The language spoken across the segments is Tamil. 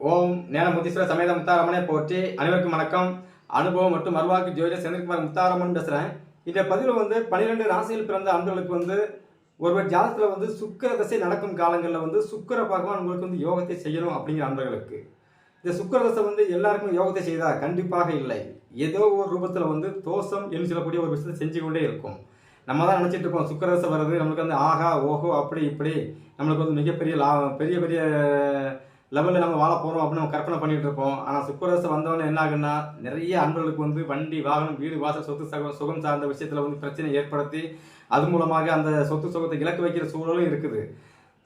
ஓம் ஞானமுத்தீஸ்வர சமேத முத்தாரமனை போற்றி. அனைவருக்கும் வணக்கம். அனுபவம் மற்றும் மறுவாக்கு ஜோதிட செந்தில்குமார் முத்தாரமன் பேசுகிறேன் இந்த பதிவில் வந்து பன்னிரெண்டு ராசியில் பிறந்த அன்பர்களுக்கு வந்து ஒருவர் ஜாதத்தில் வந்து சுக்கிர தசை நடக்கும் காலங்களில் வந்து சுக்கிர பகவான் உங்களுக்கு வந்து யோகத்தை செய்யணும் அப்படிங்கிற அன்பர்களுக்கு. இந்த சுக்கிர தசை வந்து எல்லாருக்கும் யோகத்தை செய்தா? கண்டிப்பாக இல்லை. ஏதோ ஒரு ரூபத்தில் வந்து தோஷம் என்று சொல்லக்கூடிய ஒரு விஷயத்தை செஞ்சு கொண்டே இருக்கும். நம்ம தான் நினச்சிட்டு இருக்கோம் சுக்கரதசை வர்றது நம்மளுக்கு வந்து ஆஹா ஓஹோ அப்படி இப்படி. நம்மளுக்கு வந்து மிகப்பெரிய லா பெரிய பெரிய லெவலில் நம்ம வாழ போகிறோம் அப்படின்னு நம்ம கற்பனை பண்ணிட்டு இருப்போம். ஆனால் சுக்கரசு வந்தவொடனே என்ன ஆகுன்னா நிறைய அன்பர்களுக்கு வந்து வண்டி வாகனம் வீடு வாசல் சொத்து சகம் சுகம் சார்ந்த விஷயத்தில் வந்து பிரச்சனை ஏற்படுத்தி அது மூலமாக அந்த சொத்து சுகத்தை இலக்கு வைக்கிற சூழலும் இருக்குது.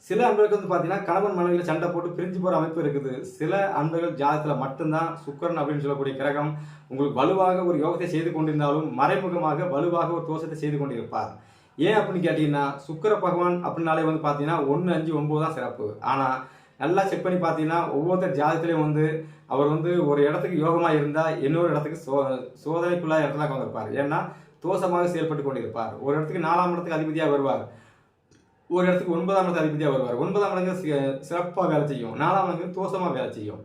சில அன்பர்களுக்கு வந்து பார்த்தீங்கன்னா கணவன் மனைவியில் சண்டை போட்டு பிரிஞ்சு போகிற அமைப்பு இருக்குது. சில அன்பர்கள் ஜாதத்தில் மட்டும்தான் சுக்கரன் அப்படின்னு சொல்லக்கூடிய கிரகம் உங்களுக்கு வலுவாக ஒரு யோகத்தை செய்து கொண்டிருந்தாலும் மறைமுகமாக வலுவாக ஒரு தோஷத்தை செய்து கொண்டிருப்பார். ஏன் அப்படின்னு கேட்டிங்கன்னா சுக்கர பகவான் அப்படின்னாலே வந்து பார்த்தீங்கன்னா ஒன்று அஞ்சு ஒம்பது தான் சிறப்பு. ஆனால் நல்லா செக் பண்ணி பார்த்தீங்கன்னா ஒவ்வொருத்தர் ஜாதகத்திலையும் வந்து அவர் வந்து ஒரு இடத்துக்கு யோகமாக இருந்தால் இன்னொரு இடத்துக்கு சோ சோதனைக்குள்ளாக இடத்துல வந்திருப்பார் ஏன்னா தோஷமாக செயல்பட்டு கொண்டிருப்பார். ஒரு இடத்துக்கு நாலாம் இடத்துக்கு அதிபதியாக வருவார். ஒரு இடத்துக்கு ஒன்பதாம் இடத்துக்கு அதிபதியாக வருவார். ஒன்பதாம் இடங்கு சிறப்பாக வேலை செய்யும். நாலாம் இடங்கு தோஷமாக வேலை செய்யும்.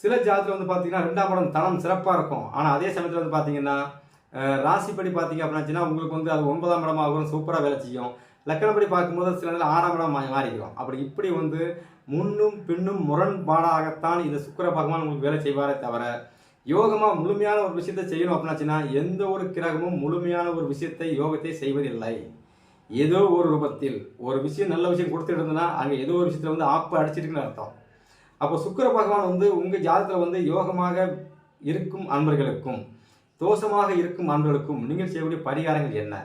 சில ஜாதத்தில் வந்து பார்த்தீங்கன்னா ரெண்டாம் இடம் தனம் சிறப்பாக இருக்கும். ஆனால் அதே சமயத்தில் வந்து பார்த்தீங்கன்னா ராசிப்படி பார்த்தீங்க அப்படின்னாச்சுன்னா உங்களுக்கு வந்து அது ஒன்பதாம் இடமாகவும் சூப்பராக வேலை செய்யும். லக்கணப்படி பார்க்கும்போது சில நேரம் ஆறாம் இடம் மாறிக்கிறோம் அப்படி இப்படி வந்து முன்னும் பின்னும் முரண்பாடாகத்தான் இந்த சுக்கிர பகவான் உங்களுக்கு வேலை செய்வாரே தவிர யோகமாக முழுமையான ஒரு விஷயத்தை செய்யணும் அப்படின்னாச்சுன்னா எந்த ஒரு கிரகமும் முழுமையான ஒரு விஷயத்தை யோகத்தை செய்வதில்லை. ஏதோ ஒரு ரூபத்தில் ஒரு விஷயம் நல்ல விஷயம் கொடுத்துட்டு இருந்ததுன்னா அங்கே ஏதோ ஒரு விஷயத்தில் வந்து ஆப்பு அடிச்சிருக்குன்னு அர்த்தம். அப்போ சுக்கிர பகவான் வந்து உங்கள் ஜாதகத்தில் வந்து யோகமாக இருக்கும் அன்பர்களுக்கும் தோஷமாக இருக்கும் அன்பர்களுக்கும் நீங்கள் செய்யக்கூடிய பரிகாரங்கள் என்ன?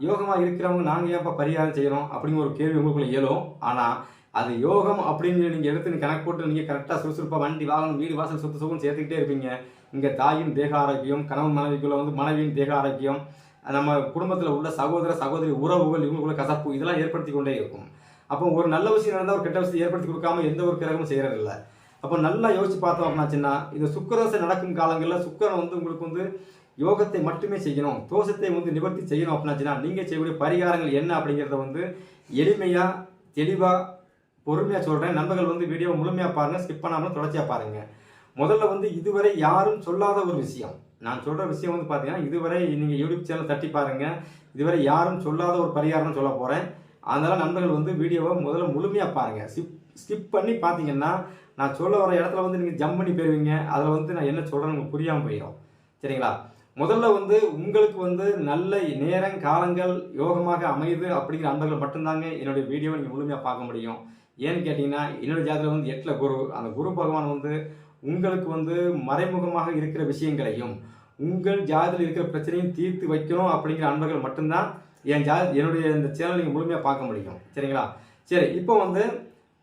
யோகமாக இருக்கிறவங்க நாங்கள் ஏன்ப்பா பரிகாரம் செய்கிறோம் அப்படிங்கிற ஒரு கேள்வி உங்களுக்குள்ள இயலும் ஆனால் அது யோகம் அப்படின்னு நீங்கள் எடுத்து கணக்கு போட்டு நீங்கள் கரெக்டாக சுறுசுறுப்பாக வண்டி வாகனம் வீடு வாசல் சுற்று சுகம் சேர்த்துக்கிட்டே இருப்பீங்க. இங்கே தாயின் தேக ஆரோக்கியம் கணவன் மனைவிக்குள்ள வந்து மனைவியின் தேக ஆரோக்கியம் நம்ம குடும்பத்தில் உள்ள சகோதர சகோதரி உறவுகள் இவங்களுக்குள்ள கசப்பு இதெல்லாம் ஏற்படுத்தி கொண்டே இருக்கும். அப்போ ஒரு நல்ல விஷயம் நடந்தால் ஒரு கெட்ட விஷயத்தை ஏற்படுத்தி கொடுக்காம எந்த ஒரு கிரகமும் செய்கிறதில்ல அப்போ நல்லா யோசிச்சு பார்த்தோம் அப்படின்னாச்சுன்னா இந்த சுக்கரசை நடக்கும் காலங்களில் சுக்கரன் வந்து உங்களுக்கு வந்து யோகத்தை மட்டுமே செய்யணும் தோஷத்தை வந்து நிவர்த்தி செய்யணும் அப்படின்னாச்சுன்னா நீங்கள் செய்யக்கூடிய பரிகாரங்கள் என்ன அப்படிங்கிறத வந்து எளிமையாக தெளிவாக பொறுமையாக சொல்கிறேன் நண்பர்கள் வந்து வீடியோ முழுமையாக பாருங்கள் ஸ்கிப் பண்ணாமல் தொடர்ச்சியாக பாருங்கள் முதல்ல வந்து இதுவரை யாரும் சொல்லாத ஒரு விஷயம். நான் சொல்கிற விஷயம் வந்து பார்த்தீங்கன்னா இதுவரை நீங்கள் யூடியூப் சேனல் தட்டி பாருங்கள் இதுவரை யாரும் சொல்லாத ஒரு பரிகாரம்னு சொல்ல போகிறேன் அதனால் நண்பர்கள் வந்து வீடியோவை முதல்ல முழுமையாக பாருங்கள் ஸ்கிப் ஸ்கிப் பண்ணி பார்த்தீங்கன்னா நான் சொல்ல வர இடத்துல வந்து நீங்கள் ஜம்ப் பண்ணி போயிருவீங்க. அதில் வந்து நான் என்ன சொல்கிறேன்னு உங்களுக்கு புரியாமல் போயிடும். சரிங்களா? முதல்ல வந்து உங்களுக்கு வந்து நல்ல நேரம் காலங்கள் யோகமாக அமையுது அப்படிங்கிற அன்பர்கள் மட்டும்தாங்க என்னுடைய வீடியோவை நீங்கள் முழுமையாக பார்க்க முடியும். ஏன்னு கேட்டிங்கன்னா என்னோடய ஜாதகம் வந்து எட்டில் குரு. அந்த குரு பகவான் வந்து உங்களுக்கு வந்து மறைமுகமாக இருக்கிற விஷயங்களையும் உங்கள் ஜாதத்தில் இருக்கிற பிரச்சனையும் தீர்த்து வைக்கணும் அப்படிங்கிற அன்பர்கள் மட்டும்தான் என் ஜா என்னுடைய இந்த சேனல் நீங்கள் முழுமையாக பார்க்க முடியும். சரிங்களா? சரி இப்போ வந்து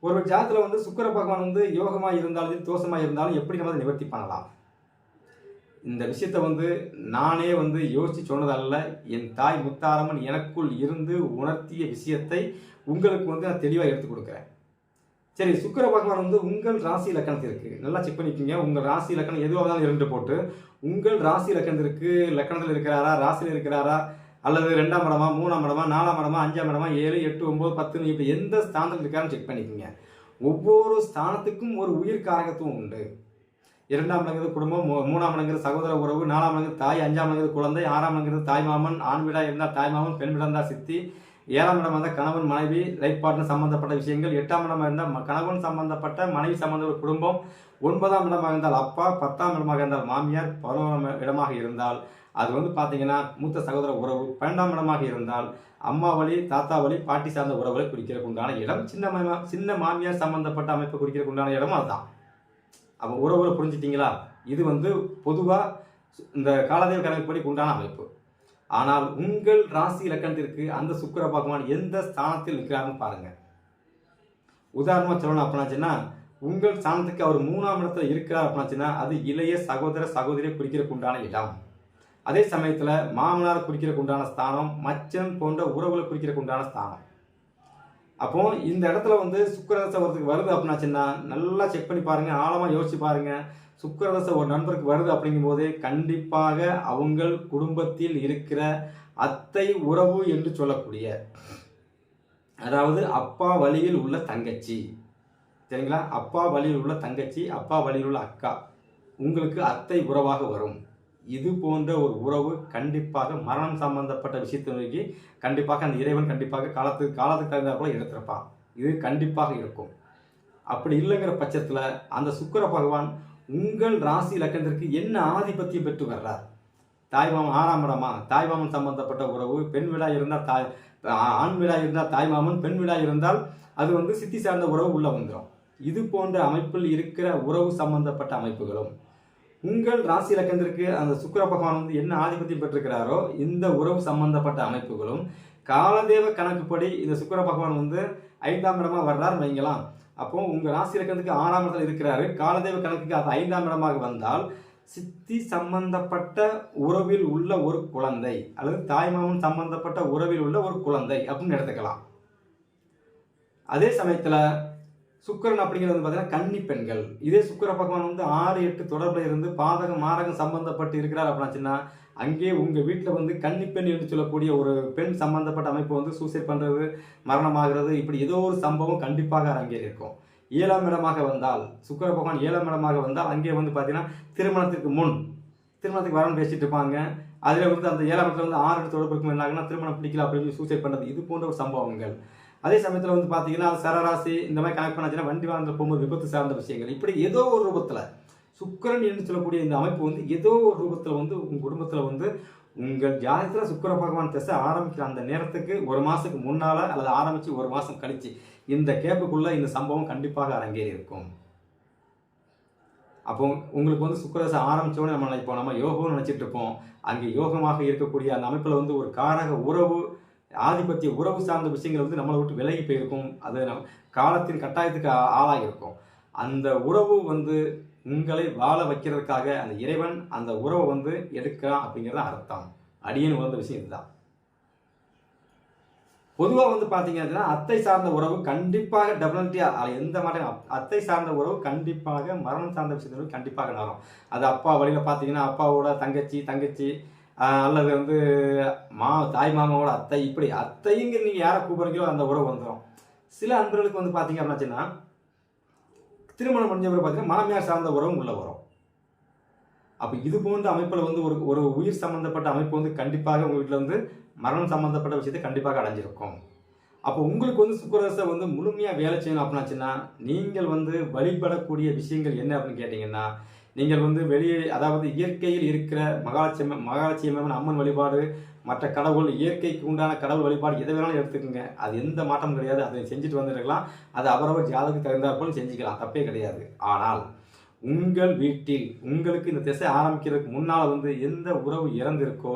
ஒரு ஜாதத்தில் வந்து சுக்கர பகவான் வந்து யோகமாக இருந்தாலும் தோஷமாக இருந்தாலும் எப்படி நம்ம அதை நிவர்த்தி பண்ணலாம்? இந்த விஷயத்த வந்து நானே வந்து யோசித்து சொன்னதல்ல. என் தாய் முத்தாரம்மன் எனக்குள் இருந்து உணர்த்திய விஷயத்தை உங்களுக்கு வந்து நான் தெளிவாக எடுத்து கொடுக்குறேன். சரி சுக்கிர பகவான் வந்து உங்கள் ராசி இலக்கணத்திற்கு நல்லா செக் பண்ணிக்கோங்க. உங்கள் ராசி இலக்கணம் எதுவாக இருந்தாலும் இரண்டு போட்டு உங்கள் ராசி இலக்கணத்திற்கு லக்கணத்தில் இருக்கிறாரா ராசியில் இருக்கிறாரா அல்லது ரெண்டாம் இடமா மூணாம் இடமா நாலாம் இடமா அஞ்சாம் இடமா ஏழு எட்டு ஒம்பது பத்து இப்போ எந்த ஸ்தானத்தில் இருக்காருன்னு செக் பண்ணிக்கோங்க. ஒவ்வொரு ஸ்தானத்துக்கும் ஒரு உயிர் காரகத்துவம் உண்டு. இரண்டாம் இடங்கிறது குடும்பம் மூ- மூணாம் இடங்கிறது சகோதர உறவு நாலாம் இடங்கிறது தாய் அஞ்சாம் இடங்கிறது குழந்தை ஆறாம் இடங்கிறது தாய் மாமன் ஆண் வீடாக இருந்தால் தாய் மாமன் பெண் வீடாக இருந்தால் சித்தி ஏழாம் இடம் வந்த கணவன் மனைவி லைஃப் பார்ட்னர் சம்பந்தப்பட்ட விஷயங்கள். எட்டாம் இடமாக இருந்தால் கணவன் சம்பந்தப்பட்ட மனைவி சம்பந்தப்பட்ட குடும்பம். ஒன்பதாம் இடமாக இருந்தால் அப்பா பத்தாம் இடமாக இருந்தால் மாமியார் பதினோராம் இடமாக இருந்தால். அது வந்து பார்த்தீங்கன்னா மூத்த சகோதர உறவு. பன்னெண்டாம் இடமாக இருந்தால் அம்மா வழி தாத்தா வழி பாட்டி சார்ந்த உறவுகளை குறிக்கிறதுக்கு உண்டான இடம். சின்ன சின்ன மாமியார் சம்பந்தப்பட்ட அமைப்பை குறிக்கிறதுக்கு உண்டான இடமும் அதுதான். அப்போ உறவுகளை புரிஞ்சிட்டிங்களா? இது வந்து பொதுவாக இந்த காலதேவ கணக்குப்படி உண்டான அமைப்பு. ஆனால் உங்கள் ராசி இலக்கணத்திற்கு அந்த சுக்கர பகவான் எந்த ஸ்தானத்தில் நிற்கிறாருன்னு பாருங்க. உதாரணமாக சொல்லணும் அப்படின்னாச்சுன்னா உங்கள் ஸ்தானத்துக்கு அவர் மூணாம் இடத்துல இருக்கிறார் அப்படின்னாச்சுன்னா அது இளைய சகோதர சகோதரியை குறிக்கிறதுக்கு உண்டான இடம். அதே சமயத்தில் மாமனார் குறிக்கிறதுக்கு உண்டான ஸ்தானம் மச்சன் போன்ற உறவுகளை குறிக்கிறதுக்கு உண்டான ஸ்தானம். அப்போ இந்த இடத்துல வந்து சுக்கரதசை ஒருத்தருக்கு வருது அப்படின்னாச்சுன்னா நல்லா செக் பண்ணி பாருங்கள் ஆழமாக யோசிச்சு பாருங்கள் சுக்கரதசை ஒரு நண்பருக்கு வருது அப்படிங்கும் போதே கண்டிப்பாக அவங்கள் குடும்பத்தில் இருக்கிற அத்தை உறவு என்று சொல்லக்கூடிய அதாவது அப்பா வழியில் உள்ள தங்கச்சி. சரிங்களா? அப்பா வழியில் உள்ள தங்கச்சி அப்பா வழியில் உள்ள அக்கா. உங்களுக்கு அத்தை உறவாக வரும். இது போன்ற ஒரு உறவு கண்டிப்பாக மரணம் சம்பந்தப்பட்ட விஷயத்தை நோக்கி கண்டிப்பாக அந்த இறைவன் கண்டிப்பாக காலத்துக்கு காலத்துக்கு தகுந்த கூட எடுத்திருப்பான். இது கண்டிப்பாக இருக்கும். அப்படி இல்லைங்கிற பட்சத்தில் அந்த சுக்கர பகவான் உங்கள் ராசி லக்கணத்திற்கு என்ன ஆதிபத்தியம் பெற்று வர்றார்? தாய்மாமன் ஆறாம் இடமா? தாய்மாமன் சம்பந்தப்பட்ட உறவு பெண் விழா இருந்தால் தாய் ஆண் விழா இருந்தால் தாய்மாமன் பெண் விழா இருந்தால் அது வந்து சித்தி சார்ந்த உறவு உள்ள வந்துடும் இது போன்ற அமைப்பில் இருக்கிற உறவு சம்பந்தப்பட்ட அமைப்புகளும் உங்கள் ராசி இலக்கணத்திற்கு அந்த சுக்கிர பகவான் வந்து என்ன ஆதிபத்தியம் பெற்றிருக்கிறாரோ இந்த உறவு சம்பந்தப்பட்ட அமைப்புகளும் காலதேவ கணக்குப்படி இந்த சுக்கர பகவான் வந்து ஐந்தாம் இடமா வர்றார் வைங்களாம் அப்போ உங்க ராசி இலக்கணத்துக்கு ஆறாம் இடத்துல இருக்கிறாரு. காலதேவ கணக்குக்கு அது ஐந்தாம் இடமாக வந்தால் சித்தி சம்பந்தப்பட்ட உறவில் உள்ள ஒரு குழந்தை அல்லது தாய்மாமன் சம்பந்தப்பட்ட உறவில் உள்ள ஒரு குழந்தை அப்படின்னு எடுத்துக்கலாம். அதே சமயத்துல சுக்கிரன் அப்படிங்கிறது வந்து பார்த்தீங்கன்னா கன்னி பெண்கள். இதே சுக்கர பகவான் வந்து ஆறு எட்டு தொடர்பில் இருந்து பாதகம் மாரகம் சம்பந்தப்பட்டு இருக்கிறார் அப்படின்னாச்சுன்னா அங்கே உங்கள் வீட்டில் வந்து கன்னிப்பெண் என்று சொல்லக்கூடிய ஒரு பெண் சம்பந்தப்பட்ட அமைப்பு வந்து சூசைட் பண்ணுறது மரணமாகிறது இப்படி ஏதோ ஒரு சம்பவம் கண்டிப்பாக அங்கே இருக்கும். ஏழாம் இடமாக வந்தால் சுக்கர பகவான் ஏழாம் இடமாக வந்தால் அங்கே வந்து பார்த்தீங்கன்னா திருமணத்திற்கு முன் திருமணத்துக்கு வரணும் பேசிட்டு இருப்பாங்க. அதில் வந்து அந்த ஏழாம் இடத்துல வந்து ஆறு எட்டு தொடர்பு இருக்கும். என்னாகனா திருமணம் பிடிக்கல அப்படின்னு சூசைட் பண்ணுறது இது போன்ற ஒரு சம்பவங்கள். அதே சமயத்தில் வந்து பார்த்தீங்கன்னா சரராசி இந்த மாதிரி கனெக்ட் பண்ணாச்சுன்னா வண்டி வாழ்ந்த போகும்போது விபத்து சார்ந்த விஷயங்கள். இப்படி ஏதோ ஒரு ரூபத்தில் சுக்கிரன் என்று சொல்லக்கூடிய இந்த அமைப்பு வந்து ஏதோ ஒரு ரூபத்தில் வந்து உங்கள் குடும்பத்தில் வந்து உங்கள் ஜாதகத்தில் சுக்கிர பகவான் திசை ஆரம்பிக்கிற அந்த நேரத்துக்கு ஒரு மாதத்துக்கு முன்னால் அல்லது ஆரம்பித்து ஒரு மாதம் கழித்து இந்த கேப்புக்குள்ளே இந்த சம்பவம் கண்டிப்பாக அரங்கேறி இருக்கும் அப்போ உங்களுக்கு வந்து சுக்கரசை ஆரம்பிச்சோடனே நம்ம நினைப்போம் நம்ம யோகம்னு நினச்சிட்டு இருப்போம். அங்கே யோகமாக இருக்கக்கூடிய அந்த அமைப்பில் வந்து ஒரு காரக உறவு ஆதிபத்திய உறவு சார்ந்த விஷயங்கள் வந்து நம்மளை விட்டு விலகி போயிருக்கும். அது நம் காலத்தின் கட்டாயத்துக்கு ஆ- ஆளாகியிருக்கும். அந்த உறவு வந்து உங்களை வாழ வைக்கிறதுக்காக அந்த இறைவன் அந்த உறவை வந்து எடுக்கிறான் அப்படிங்கிறது அர்த்தம். அடியன் உணர்ந்த விஷயம் இதுதான். பொதுவாக வந்து பார்த்தீங்க அப்படின்னா அத்தை சார்ந்த உறவு கண்டிப்பாக டெஃபினட்டியாக எந்த மாதிரி அத்தை சார்ந்த உறவு கண்டிப்பாக மரணம் சார்ந்த விஷயத்தில் கண்டிப்பாக நடக்கும். அது அப்பா வழியில் பார்த்தீங்கன்னா அப்பாவோட தங்கச்சி தங்கச்சி அல்லது வந்து மா தாய் மாமாவோட அத்தை இப்படி அத்தைங்க நீங்கள் யாரை கூப்பிடுறீங்களோ அந்த உறவு வந்துடும் சில அன்பர்களுக்கு வந்து பார்த்தீங்க அப்படின்னாச்சுன்னா திருமணம் முடிஞ்ச பிறகு பார்த்தீங்கன்னா மாமியார் சார்ந்த உறவும் உள்ள வரும். அப்போ இது போன்ற அமைப்பில் வந்து ஒரு ஒரு உயிர் சம்மந்தப்பட்ட அமைப்பு வந்து கண்டிப்பாக உங்கள் வீட்டில் வந்து மரணம் சம்மந்தப்பட்ட விஷயத்தை கண்டிப்பாக அடைஞ்சிருக்கும். அப்போ உங்களுக்கு வந்து சுக்கரசை வந்து முழுமையாக வேலை செய்யணும் அப்படின்னாச்சுன்னா நீங்கள் வந்து வழிபடக்கூடிய விஷயங்கள் என்ன அப்படின்னு கேட்டிங்கன்னா நீங்கள் வந்து வெளியே அதாவது இயற்கையில் இருக்கிற மகாலட்சுமி மகாலட்சுமி அம்மன் வழிபாடு மற்ற கடவுள் இயற்கைக்கு உண்டான கடவுள் வழிபாடு எதை வேணாலும் எடுத்துக்கோங்க. அது எந்த மாற்றமும் கிடையாது. அதை செஞ்சுட்டு வந்துருக்கலாம். அது அவரவர் ஜாதகத்துக்கு தகுந்தாற்போல் செஞ்சுக்கலாம். தப்பே கிடையாது. ஆனால் உங்கள் வீட்டில் உங்களுக்கு இந்த திசை ஆரம்பிக்கிறதுக்கு முன்னால் வந்து எந்த உறவு இறந்திருக்கோ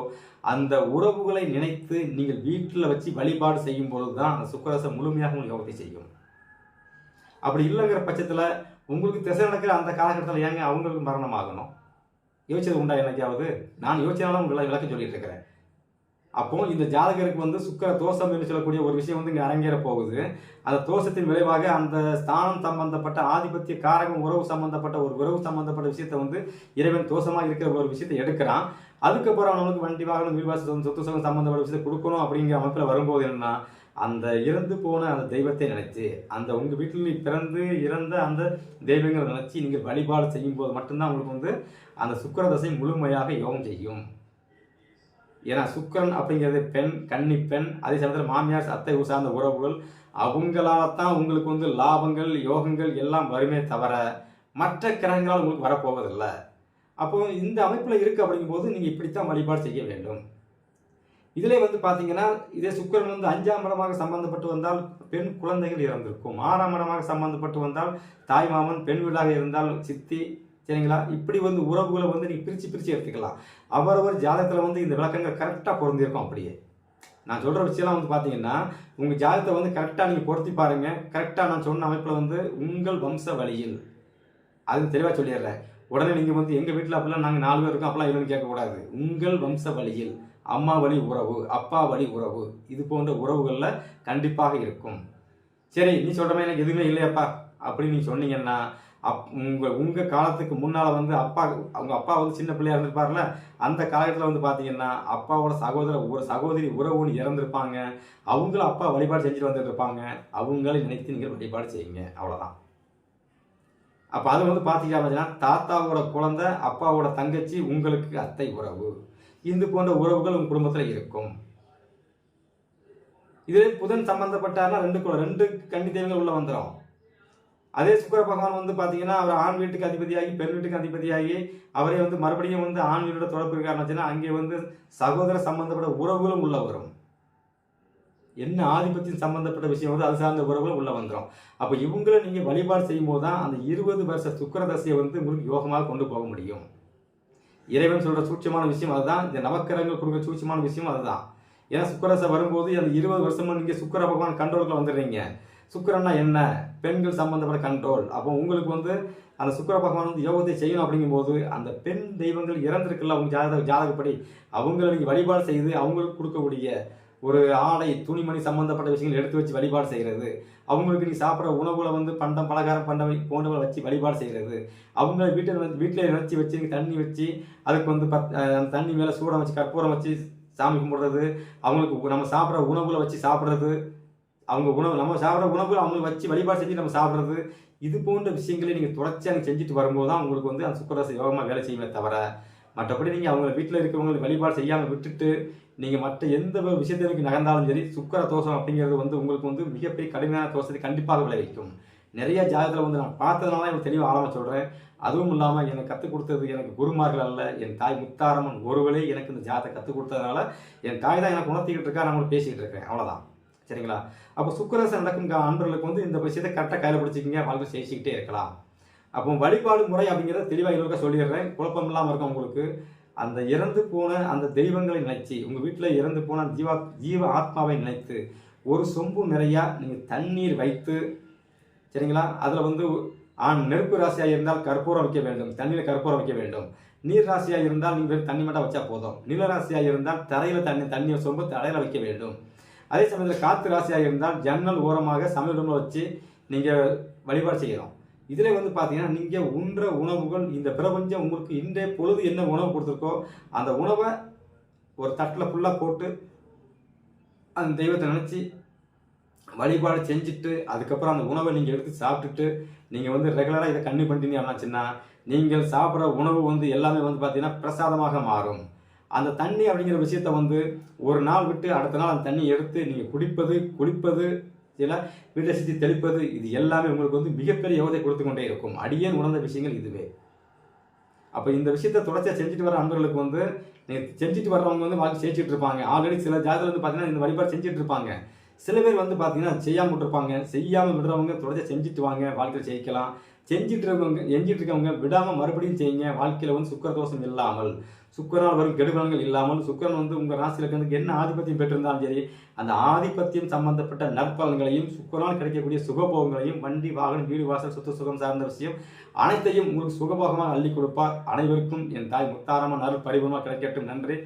அந்த உறவுகளை நினைத்து நீங்கள் வீட்டில் வச்சு வழிபாடு செய்யும் பொழுது தான் அந்த சுக்கரசை முழுமையாக உங்களுக்கு யோகத்தை செய்யும் அப்படி இல்லைங்கிற பட்சத்தில் உங்களுக்கு திசை நடக்கிற அந்த காலகட்டத்தில் ஏங்க அவங்களுக்கு மரணம் ஆகணும் யோசிச்சது உண்டா என்னைக்காவது? நான் யோசிச்சனால உங்களை விளக்கம் சொல்லிட்டு இருக்கிறேன் அப்போ இந்த ஜாதகருக்கு வந்து சுக்கர தோஷம் என்று சொல்லக்கூடிய ஒரு விஷயம் வந்து இங்கே அரங்கேற போகுது. அந்த தோஷத்தின் விளைவாக அந்த ஸ்தானம் சம்பந்தப்பட்ட ஆதிபத்திய காரகம் உறவு சம்பந்தப்பட்ட ஒரு உறவு சம்பந்தப்பட்ட விஷயத்தை வந்து இறைவன் தோஷமாக இருக்கிற ஒரு விஷயத்தை எடுக்கிறான். அதுக்கப்புறம் அவனுக்கு வண்டி வாகனம் வீழ்வாசம் சொத்து சுகம் சம்பந்தப்பட்ட விஷயத்தை கொடுக்கணும் அப்படிங்கிற அமைப்பில் வரும்போது என்னன்னா அந்த இறந்து போன அந்த தெய்வத்தை நினைச்சு அந்த உங்க வீட்டில் நீ பிறந்து இறந்த அந்த தெய்வங்களை நினைச்சு நீங்கள் வழிபாடு செய்யும் போது மட்டும்தான் உங்களுக்கு வந்து அந்த சுக்கிர தசை முழுமையாக யோகம் செய்யும். ஏன்னா சுக்கிரன் அப்படிங்கிறது பெண் கன்னி பெண் அதே சமயத்தில் மாமியார் அத்தை சார்ந்த உறவுகள் அவங்களால தான் உங்களுக்கு வந்து லாபங்கள் யோகங்கள் எல்லாம் வருமே தவிர மற்ற கிரகங்களால் உங்களுக்கு வரப்போவதில்லை. அப்போ இந்த அமைப்பில் இருக்குது அப்படிங்கும்போது நீங்கள் இப்படித்தான் வழிபாடு செய்ய வேண்டும். இதிலே வந்து பார்த்தீங்கன்னா இதே சுக்கிரன் வந்து அஞ்சாம் இடமாக சம்பந்தப்பட்டு வந்தால் பெண் குழந்தைகள் இறந்திருக்கும். ஆறாம் இடமாக சம்பந்தப்பட்டு வந்தால் தாய் மாமன் பெண் வீடாக இருந்தால் சித்தி சரிங்களா? இப்படி வந்து உறவுகளை வந்து நீங்கள் பிரித்து பிரித்து எடுத்துக்கலாம். அவரவர் ஜாதகத்தில் வந்து இந்த விளக்கங்கள் கரெக்டாக பொருந்திருக்கும் அப்படியே. நான் சொல்கிற விஷயம்லாம் வந்து பார்த்தீங்கன்னா உங்கள் ஜாதகத்தை வந்து கரெக்டாக நீங்கள் பொருத்தி பாருங்கள் கரெக்டாக நான் சொன்ன அமைப்பில் வந்து உங்கள் வம்ச வழியில். அது தெளிவாக சொல்லிடுறேன். உடனே நீங்கள் வந்து எங்கள் வீட்டில் அப்படிலாம் நாங்கள் நாலு பேர் இருக்கோம் அப்படிலாம் இல்லைன்னு கேட்கக்கூடாது. உங்கள் வம்ச வழியில். அம்மா வழி உறவு அப்பா வழி உறவு இது போன்ற உறவுகளில் கண்டிப்பாக இருக்கும். சரி நீ சொல்கிற மாதிரி எனக்கு எதுவுமே இல்லையாப்பா? அப்படின்னு நீங்கள் சொன்னீங்கன்னா அப் உங்கள் உங்கள் காலத்துக்கு முன்னால் வந்து அப்பா அவங்க அப்பா வந்து சின்ன பிள்ளையாக இருந்திருப்பார்ல? அந்த காலகட்டத்தில் வந்து பார்த்தீங்கன்னா அப்பாவோட சகோதர ஒரு சகோதரி உறவுன்னு இறந்துருப்பாங்க. அவங்கள அப்பா வழிபாடு செஞ்சுட்டு வந்துட்டு இருப்பாங்க அவங்களை நினைத்து நீங்கள் வழிபாடு செய்யுங்க. அவ்வளோதான் அப்போ அது வந்து பார்த்தீங்க அப்படின்னா தாத்தாவோட குழந்தை அப்பாவோட தங்கச்சி உங்களுக்கு அத்தை உறவு. இது போன்ற உறவுகள் உங்கள் குடும்பத்தில் இருக்கும். இதுவே புதன் சம்பந்தப்பட்டார்னா ரெண்டு குல ரெண்டு கன்னி தெய்வங்கள் உள்ள வந்துடும் அதே சுக்கர பகவான் வந்து பார்த்தீங்கன்னா அவர் ஆண் வீட்டுக்கு அதிபதியாகி பெண் வீட்டுக்கு அதிபதியாகி அவரே வந்து மறுபடியும் வந்து ஆண் வீட்டோட தொடர்பு இருக்காருன்னு அங்கே வந்து சகோதர சம்பந்தப்பட்ட உறவுகளும் உள்ள வரும். என்ன ஆதிபத்தியம் சம்பந்தப்பட்ட விஷயம் வந்து அது சார்ந்த உறவுகளும் உள்ள வந்துடும் அப்போ இவங்களை நீங்கள் வழிபாடு செய்யும்போது தான் அந்த இருபது வருஷ சுக்கர தசையை வந்து உங்களுக்கு யோகமாக கொண்டு போக முடியும். இறைவன் சொல்ற சூட்சமான விஷயம் அதுதான். இந்த நவக்கிரகங்கள் கொடுக்குற சூட்சமான விஷயம் அதுதான். ஏன்னா சுக்கரசை வரும்போது அந்த இருபது வருஷமா நீங்க சுக்கர பகவான் கண்ட்ரோலுக்கு வந்துடுறீங்க. சுக்கரன்னா என்ன? பெண்கள் சம்பந்தப்பட்ட கண்ட்ரோல் அப்போ உங்களுக்கு வந்து அந்த சுக்கர பகவான் வந்து யோகத்தை செய்யணும் அப்படிங்கும்போது அந்த பெண் தெய்வங்கள் இறந்திருக்குல்ல அவங்க ஜாதக ஜாதகப்படி. அவங்களை நீங்கள் வழிபாடு செய்து அவங்களுக்கு கொடுக்கக்கூடிய ஒரு ஆடை துணிமணி சம்பந்தப்பட்ட விஷயங்கள் எடுத்து வச்சு வழிபாடு செய்கிறது. அவங்களுக்கு நீ சாப்பிட்ற உணவுகளை வந்து பண்டம் பலகாரம் பண்டம் போன்றவங்களை வச்சு வழிபாடு செய்கிறது. அவங்க வீட்டில் வந்து வீட்டில் நினச்சி வச்சு தண்ணி வச்சு அதுக்கு வந்து பத் அந்த தண்ணி மேலே சூடம் வச்சு கற்பூரம் வச்சு சாமி கும்பிடுறது. அவங்களுக்கு நம்ம சாப்பிட்ற உணவுகளை வச்சு சாப்பிட்றது. அவங்க உணவு நம்ம சாப்பிட்ற உணவுகளை அவங்களுக்கு வச்சு வழிபாடு செஞ்சு நம்ம சாப்பிட்றது. இது போன்ற விஷயங்களை நீங்கள் தொடர்ச்சியாக செஞ்சுட்டு வரும்போது தான் உங்களுக்கு வந்து அந்த சுக்கரச யோகமாக வேலை செய்யுமே தவிர மற்றபடி நீங்கள் அவங்க வீட்டில் இருக்கிறவங்களுக்கு வழிபாடு செய்யாமல் விட்டுட்டு நீங்கள் மற்ற எந்த ஒரு விஷயத்திற்கு நகர்ந்தாலும் சரி சுக்கர தோஷம் அப்படிங்கிறது வந்து உங்களுக்கு வந்து மிகப்பெரிய கடுமையான தோஷத்தை கண்டிப்பாக விளைவிக்கும். நிறைய ஜாதகத்தில் வந்து நான் பார்த்ததுனால எனக்கு தெளிவாக ஆழமாக சொல்கிறேன் அதுவும் இல்லாமல் எனக்கு கற்றுக் கொடுத்தது எனக்கு குருமார்கள் அல்ல என் தாய் முத்தாரம்மன் ஒருவளே எனக்கு இந்த ஜாதகத்தை கற்றுக் கொடுத்ததுனால என் தாய் தான் எனக்கு உணர்த்திக்கிட்டு இருக்கா நான் பேசிகிட்டு பேசிக்கிட்டு இருக்கேன் அவ்வளோதான் சரிங்களா? அப்போ சுக்கரசம் நடக்கும் அன்பர்களுக்கு வந்து இந்த விஷயத்தை கரெக்டாக கையில் பிடிச்சிக்கிங்க வாழ்க்கை செய்துக்கிட்டே இருக்கலாம். அப்போ வழிபாடு முறை அப்படிங்கிறத தெளிவாக இன்னொருக்க சொல்லிடுறேன். குழப்பம் இல்லாமல் இருக்கும் உங்களுக்கு. அந்த இறந்து போன அந்த தெய்வங்களை நினைச்சு உங்கள் வீட்டில் இறந்து போன ஜீவா ஜீவ ஆத்மாவை நினைத்து ஒரு சொம்பு நிறையா நீங்கள் தண்ணீர் வைத்து சரிங்களா? அதில் வந்து ஆண் நெருப்பு ராசியாக இருந்தால் கற்பூரம் வைக்க வேண்டும் தண்ணியில் கற்பூரம் வைக்க வேண்டும். நீர் ராசியாக இருந்தால் நீங்கள் தண்ணி மட்டும் வச்சா போதும். நில ராசியாக இருந்தால் தரையில் தண்ணி தண்ணியை சொம்பு தரையில் வைக்க வேண்டும். அதே சமயத்தில் காற்று ராசியாக இருந்தால் ஜன்னல் ஓரமாக சமையல் ரூமில் வச்சு நீங்கள் வழிபாடு செய்யலாம். இதில் வந்து பார்த்தீங்கன்னா நீங்கள் உண்ற உணவுகள் இந்த பிரபஞ்சம் உங்களுக்கு இன்றைய பொழுது என்ன உணவு கொடுத்துருக்கோ அந்த உணவை ஒரு தட்டில் ஃபுல்லாக போட்டு அந்த தெய்வத்தை நினச்சி வழிபாடு செஞ்சுட்டு அதுக்கப்புறம் அந்த உணவை நீங்கள் எடுத்து சாப்பிட்டுட்டு நீங்கள் வந்து ரெகுலராக இதை கண்ணி பண்ணிட்டீங்க அப்படின்னாச்சுன்னா நீங்கள் சாப்பிட்ற உணவு வந்து எல்லாமே வந்து பார்த்தீங்கன்னா பிரசாதமாக மாறும். அந்த தண்ணி அப்படிங்கிற விஷயத்த வந்து ஒரு நாள் விட்டு அடுத்த நாள் அந்த தண்ணி எடுத்து நீங்கள் குடிப்பது குளிப்பது சில வீட்டை சுற்றி தெளிப்பது இது எல்லாமே உங்களுக்கு வந்து மிகப்பெரிய யோகத்தை கொடுத்து கொண்டே இருக்கும். அடியேன் உணர்ந்த விஷயங்கள் இதுவே. அப்போ இந்த விஷயத்தை தொடர்ச்சியாக செஞ்சுட்டு வர அன்பர்களுக்கு வந்து நீங்கள் செஞ்சுட்டு வர்றவங்க வந்து வாழ்க்கை செஞ்சுட்டு இருப்பாங்க. ஆல்ரெடி சில ஜாதகத்தில் வந்து பார்த்தீங்கன்னா இந்த வழிபாடு செஞ்சுட்டு இருப்பாங்க. சில பேர் வந்து பார்த்தீங்கன்னா செய்யாமல் விட்டுருப்பாங்க. செய்யாமல் விடுறவங்க தொடர்ச்சியாக செஞ்சுட்டு வாங்க. வாழ்க்கையில் ஜெயிக்கலாம். செஞ்சுட்டு இருக்கவங்க செஞ்சுட்டு இருக்கவங்க விடாமல் மறுபடியும் செய்யுங்க. வாழ்க்கையில் வந்து சுக்கர தோஷம் இல்லாமல் சுக்கரால் வரும் கெடுபலங்கள் இல்லாமல் சுக்கரன் வந்து உங்கள் ராசியில் வந்து என்ன ஆதிபத்தியம் பெற்றிருந்தாலும் சரி அந்த ஆதிபத்தியம் சம்பந்தப்பட்ட நற்பலன்களையும் சுக்கரால் கிடைக்கக்கூடிய சுகபோகங்களையும் வண்டி வாகனம் வீடு வாசல் சொத்து சுகம் சார்ந்த விஷயம் அனைத்தையும் உங்களுக்கு சுகபோகமாக அள்ளி கொடுப்பார். அனைவருக்கும் என் தாய் முத்தாரமாக நல் பரிபூர்ணமாக கிடைக்கட்டும். நன்றி.